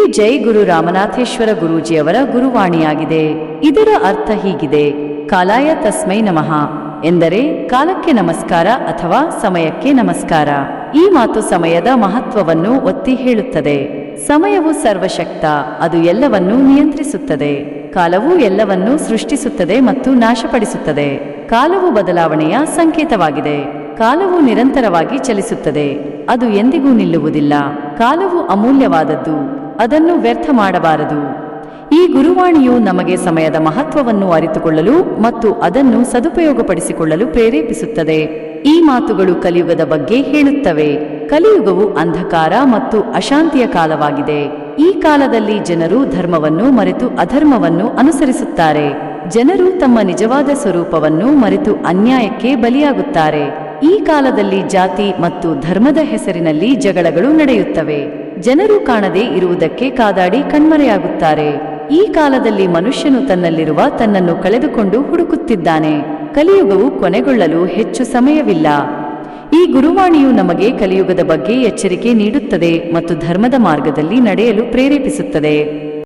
ಇದು ಜೈ ಗುರು ರಾಮನಾಥೇಶ್ವರ ಗುರೂಜಿಯವರ ಗುರುವಾಣಿಯಾಗಿದೆ. ಇದರ ಅರ್ಥ ಹೀಗಿದೆ. ಕಾಲಾಯ ತಸ್ಮೈ ನಮಃ. ಎಂದರೆ ಕಾಲಕ್ಕೆ ನಮಸ್ಕಾರ ಅಥವಾ ಸಮಯಕ್ಕೆ ನಮಸ್ಕಾರ. ಈ ಮಾತು ಸಮಯದ ಮಹತ್ವವನ್ನು ಒತ್ತಿ ಹೇಳುತ್ತದೆ. ಸಮಯವು ಸರ್ವಶಕ್ತ, ಅದು ಎಲ್ಲವನ್ನೂ ನಿಯಂತ್ರಿಸುತ್ತದೆ. ಕಾಲವು ಎಲ್ಲವನ್ನೂ ಸೃಷ್ಟಿಸುತ್ತದೆ ಮತ್ತು ನಾಶಪಡಿಸುತ್ತದೆ. ಕಾಲವು ಬದಲಾವಣೆಯ ಸಂಕೇತವಾಗಿದೆ. ಕಾಲವು ನಿರಂತರವಾಗಿ ಚಲಿಸುತ್ತದೆ. ಅದು ಎಂದಿಗೂ ನಿಲ್ಲುವುದಿಲ್ಲ. ಕಾಲವು ಅಮೂಲ್ಯವಾದದ್ದು. ಅದನ್ನು ವ್ಯರ್ಥ ಮಾಡಬಾರದು. ಈ ಗುರುವಾಣಿಯು ನಮಗೆ ಸಮಯದ ಮಹತ್ವವನ್ನು ಅರಿತುಕೊಳ್ಳಲು ಮತ್ತು ಅದನ್ನು ಸದುಪಯೋಗಪಡಿಸಿಕೊಳ್ಳಲು ಪ್ರೇರೇಪಿಸುತ್ತದೆ. ಈ ಮಾತುಗಳು ಕಲಿಯುಗದ ಬಗ್ಗೆ ಹೇಳುತ್ತವೆ. ಕಲಿಯುಗವು ಅಂಧಕಾರ ಮತ್ತು ಅಶಾಂತಿಯ ಕಾಲವಾಗಿದೆ. ಈ ಕಾಲದಲ್ಲಿ ಜನರು ಧರ್ಮವನ್ನು ಮರೆತು ಅಧರ್ಮವನ್ನು ಅನುಸರಿಸುತ್ತಾರೆ. ಜನರು ತಮ್ಮ ನಿಜವಾದ ಸ್ವರೂಪವನ್ನು ಮರೆತು ಅನ್ಯಾಯಕ್ಕೆ ಬಲಿಯಾಗುತ್ತಾರೆ. ಈ ಕಾಲದಲ್ಲಿ ಜಾತಿ ಮತ್ತು ಧರ್ಮದ ಹೆಸರಿನಲ್ಲಿ ಜಗಳಗಳು ನಡೆಯುತ್ತವೆ. ಜನರು ಕಾಣದೇ ಇರುವುದಕ್ಕೆ ಕಾದಾಡಿ ಕಣ್ಮರೆಯಾಗುತ್ತಾರೆ. ಈ ಕಾಲದಲ್ಲಿ ಮನುಷ್ಯನು ತನ್ನಲ್ಲಿರುವ ತನ್ನನ್ನು ಕಳೆದುಕೊಂಡು ಹುಡುಕುತ್ತಿದ್ದಾನೆ. ಕಲಿಯುಗವು ಕೊನೆಗೊಳ್ಳಲು ಹೆಚ್ಚು ಸಮಯವಿಲ್ಲ. ಈ ಗುರುವಾಣಿಯು ನಮಗೆ ಕಲಿಯುಗದ ಬಗ್ಗೆ ಎಚ್ಚರಿಕೆ ನೀಡುತ್ತದೆ ಮತ್ತು ಧರ್ಮದ ಮಾರ್ಗದಲ್ಲಿ ನಡೆಯಲು ಪ್ರೇರೇಪಿಸುತ್ತದೆ.